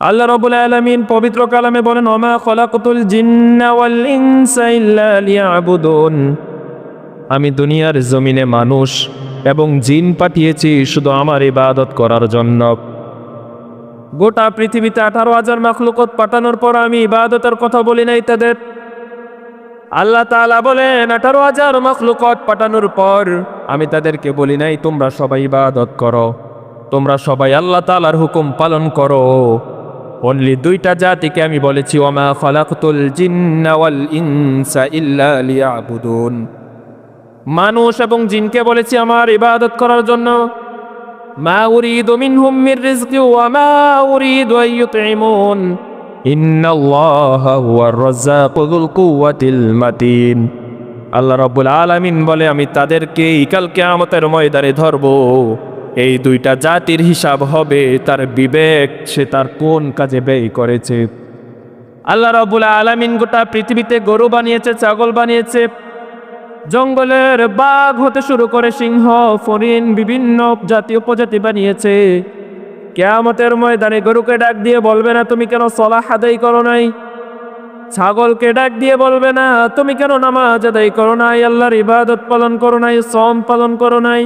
আল্লাহ রবুল আলমিন পবিত্র কালামে বলেন, ওমা খলাকতুল জিন্না ওয়াল ইনসা ইল্লা আমি দুনিয়ার জমিনে মানুষ এবং জিন পাঠিয়েছি শুধু আমার ইবাদত করার জন্য। গোটা পৃথিবীতে আঠারো হাজার মাখলুকত পাঠানোর পর আমি ইবাদতের কথা বলি নাই তাদের। আল্লাহ তাআলা বলেন, আঠারো হাজার মখলুকত পাঠানোর পর আমি তাদেরকে বলি নাই, তোমরা সবাই ইবাদত করো, তোমরা সবাই আল্লাহ তাআলার হুকুম পালন করো। অনলি দুইটা জাতিকে আমি বলেছি, ওমা খলাকতুল জিন্না ওয়াল ইনসা ইল্লা লিয়াবুদুন। মানুষ এবং জিনকে বলেছি, আমার ইবাদত করার জন্য। মা উরিদু মিনহুম মির রিজকি ওয়া মা উরিদু আন ইউতঈমুন ইন্নাল্লাহা হুয়ার রাজ্জাকুল কুওয়াতিল মাতিন। আল্লাহ রাব্বুল আলামিন বলে, আমি তাদেরকে কাল কিয়ামতের ময়দানে ধরব। এই দুইটা জাতির হিসাব হবে, তার বিবেক, সে তার কোন কাজে ব্যয় করেছে। আল্লাহ রাব্বুল আলামিন গোটা পৃথিবীতে গরু বানিয়েছে, ছাগল বানিয়েছে। জঙ্গলের বাঘ হতে শুরু করে সিংহ ফরিন বিভিন্ন জাতি উপজাতি বানিয়েছে। কেয়ামতের ময়দানে গরুকে ডাক দিয়ে বলবে না, তুমি কেন সলাহ আদায় করো নাই? ছাগলকে ডাক দিয়ে বলবে না, তুমি কেন নামাজ আদায় করো নাই? আল্লাহর ইবাদত পালন করো নাই সম পালন করো নাই?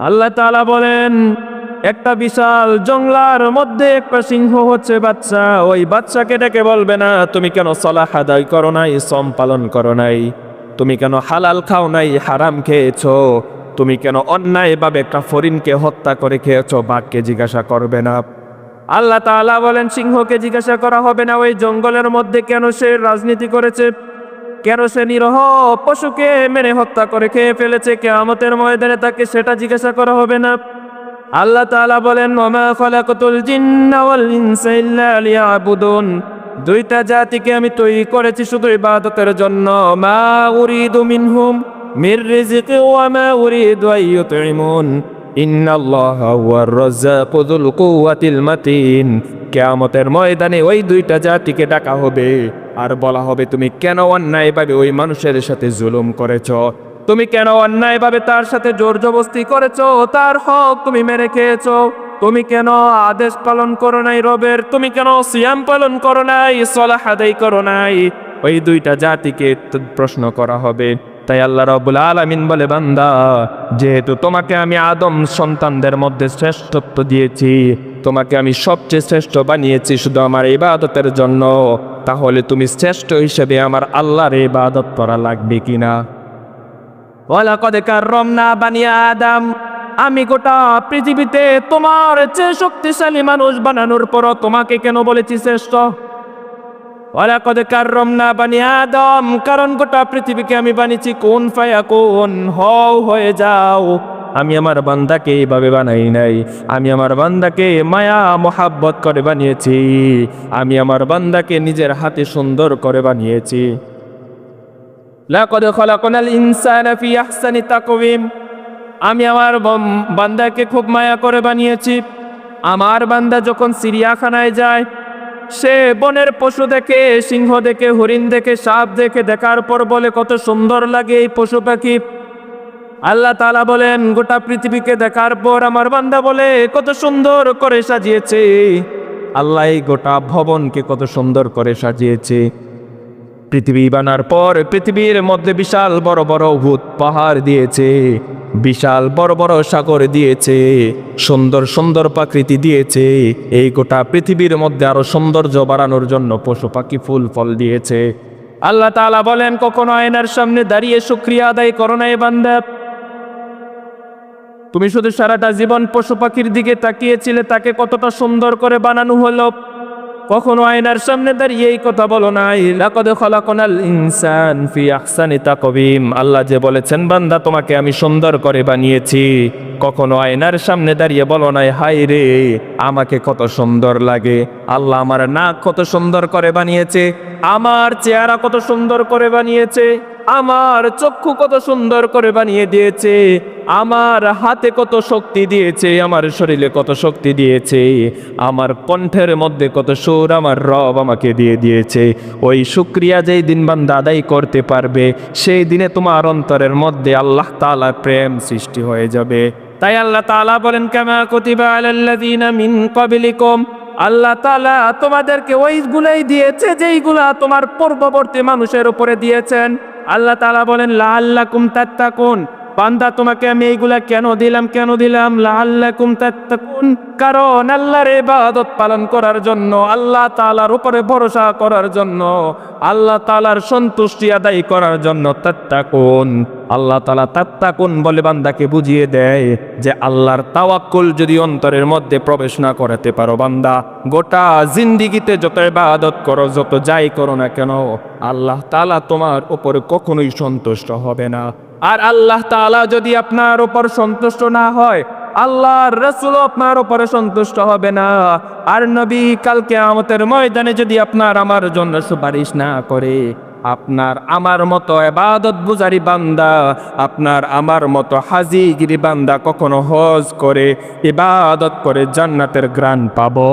আল্লাহ তাআলা বলেন, একটা বিশাল জংলার মধ্যে একটা সিংহ হচ্ছে বাচ্চা। ওই বাচ্চাকে ডেকে বলবে, না, তুমি কেন সলাহ আদায় করো নাই, সম পালন করো নাই? তুমি কেন হালাল খাও নাই, হারাম খেয়েছ? তুমি কেন অন্যায় অন্যায়ভাবে একটা ফরিনকে হত্যা করে খেয়েছো? বাঘকে জিজ্ঞাসা করবে না। আল্লাহ তাআলা বলেন, সিংহকে জিজ্ঞাসা করা হবে না। ওই জঙ্গলের মধ্যে কেন সে রাজনীতি করেছে? কেন সে পশুকে মেরে হত্যা করে খেয়ে ফেলেছে। কেয়ামতের ময়দানে তাকে সেটা জিজ্ঞাসা করা হবে না। আল্লাহ তাআলা বলেন, ওমা খলাকতুল জিন্না ওয়াল ইনসা ইল্লা লিয়াবুদুন। দুইটা জাতিকে আমি তৈরি করেছি শুধু ইবাদতের জন্য। মা উরিদু মিনহুম মির রিজকি ওয়া মা উরিদু আন ইউতঈমুন ইন্নাল্লাহা হুয়ার রাজ্জাকু যুল কুওয়াতিল মাতিন। কিয়ামতের ময়দানে ওই দুইটা জাতিকে ডাকা হবে। আর বলা হবে, তুমি কেন অন্যায়ভাবে ওই মানুষের সাথে জুলুম করেছ? তুমি কেন অন্যায়ভাবে তার সাথে জোর জবস্তি করেছ? তার হক তুমি মেরে খেয়েছো। তুমি কেন আদেশ পালন করো নাই রবের? তুমি কেন সিয়াম পালন করো নাই, সলাহ আদায় করো নাই? ওই দুইটা জাতিকে প্রশ্ন করা হবে। তাই আল্লাহ রবুল আলামিন বলে, বান্দা, যেহেতু তোমাকে আমি আদম সন্তানদের মধ্যে শ্রেষ্ঠত্ব দিয়েছি তোমাকে আমি সবচেয়ে শ্রেষ্ঠ বানিয়েছি শুধু আমার ইবাদতের জন্য। তাহলে তুমি শ্রেষ্ঠ হিসেবে আমার আল্লাহর ইবাদত করা লাগবে কিনা? ওয়ালাকদ কাররামনা বানি আদম, আমি গোটা পৃথিবীতে তোমার চেয়ে শক্তিশালী মানুষ বানানোর পর তোমাকে কেন বলেছি শ্রেষ্ঠ? ওয়ালাকদ কাররামনা বানি আদম, কারণ গোটা পৃথিবীকে আমি বানিয়েছি, কোন ফায়া কোন হও হয়ে যাও। আমি আমার বান্দাকে এইভাবে বানাই নাই। আমি আমার বান্দাকে মায়া, মোহাব্বত করে বানিয়েছি। আমি আমার বান্দাকে নিজের হাতে সুন্দর করে বানিয়েছি। আমি আমার বান্দাকে খুব মায়া করে বানিয়েছি। আমার বান্দা যখন চিড়িয়াখানায় যায়, সে বনের পশু দেখে, সিংহ দেখে, হরিণ দেখে, সাপ দেখে, দেখার পর বলে, কত সুন্দর লাগে এই পশু পাখি। আল্লাহ তালা বলেন, গোটা পৃথিবীকে দেখার পর আমার বান্দা বলে, কত সুন্দর করে সাজিয়েছে। আল্লাহ গোটা ভবনকে কত সুন্দর করে সাজিয়েছে। পৃথিবী বানার পর পৃথিবীর মধ্যে বিশাল বড় বড় ভূত পাহাড় দিয়েছে, বিশাল বড় বড় সাগর দিয়েছে, সুন্দর সুন্দর প্রাকৃতি দিয়েছে। এই গোটা পৃথিবীর মধ্যে আরও সৌন্দর্য বাড়ানোর জন্য পশু পাখি ফুল ফল দিয়েছে। আল্লাহ তালা বলেন, কখনো আয়নার সামনে দাঁড়িয়ে শুক্রিয়া আদায় করো না এ বান্দা। তুমি শুধু সারাটা জীবন পশু পাখির দিকে তাকিয়েছিলে, তাকে কতটা সুন্দর করে বানানো হলো? কখনো আয়নার সামনে দাঁড়িয়ে এই কথা বলো নাই ইনসান আল্লাহ যে বলেছেন, বান্দা, তোমাকে আমি সুন্দর করে বানিয়েছি। কখনো আয়নার সামনে দাঁড়িয়ে বলো নাই হাই রে, আমাকে কত সুন্দর লাগে। আল্লাহ আমার নাক কত সুন্দর করে বানিয়েছে, আমার চেহারা কত সুন্দর করে বানিয়েছে। আমার চক্ষু কত সুন্দর করে বানিয়ে দিয়েছে, আমার হাতে কত শক্তি দিয়েছে, আমার শরীরে কত শক্তি দিয়েছে, আমার কণ্ঠের মধ্যে কত সুর আমার রব আমাকে দিয়ে দিয়েছে। ওই শুক্রিয়া যেই দিন বান্দা আদায় করতে পারবে, সেই দিনে তোমার অন্তরের মধ্যে আল্লাহ তাআলা প্রেম সৃষ্টি হয়ে যাবে। তাই আল্লাহ তাআলা বলেন, কামা কুতিবা আল্লাহ তালা তোমাদেরকে ওইগুলাই দিয়েছে যেইগুলা তোমার পূর্ববর্তী মানুষের উপরে দিয়েছেন। আল্লাহ তালা বলেন লা আল্লাহ কুম তাত্তাকুন। বান্দা, তোমাকে আমি এইগুলা কেন দিলাম? কেন দিলাম? লা আল্লাহ কুম তাত্তাকুন। কারণ আল্লাহর ইবাদত পালন করার জন্য, আল্লাহ তালার উপরে ভরসা করার জন্য, আল্লাহ তালার সন্তুষ্টি আদায় করার জন্য তাত্তাকুন। আল্লাহ তালা তাত্তাকুন বলে বান্দাকে বুঝিয়ে দেয় যে, আল্লাহর তাওয়াক্কুল যদি অন্তরের মধ্যে প্রবেশ না করাতে পারো বান্দা, গোটা জিন্দিগিতে যত ইবাদত করো, যত যাই করো না কেন আল্লাহ তালা তোমার ওপর কখনোই সন্তুষ্ট হবে না। আর আল্লাহ তাআলা যদি আপনার ওপর সন্তুষ্ট না হয়, আল্লাহর রসুল আপনার ওপরে সন্তুষ্ট হবে না। আর নবী কালকে আমতের ময়দানে যদি আপনার আমার জন্য সুপারিশ না করে, আপনার আমার মতো এবাদত বুজারি বান্দা, আপনার আমার মতো হাজিগিরি বান্দা কখনো হজ করে, ইবাদত করে জান্নাতের গ্রান পাবো?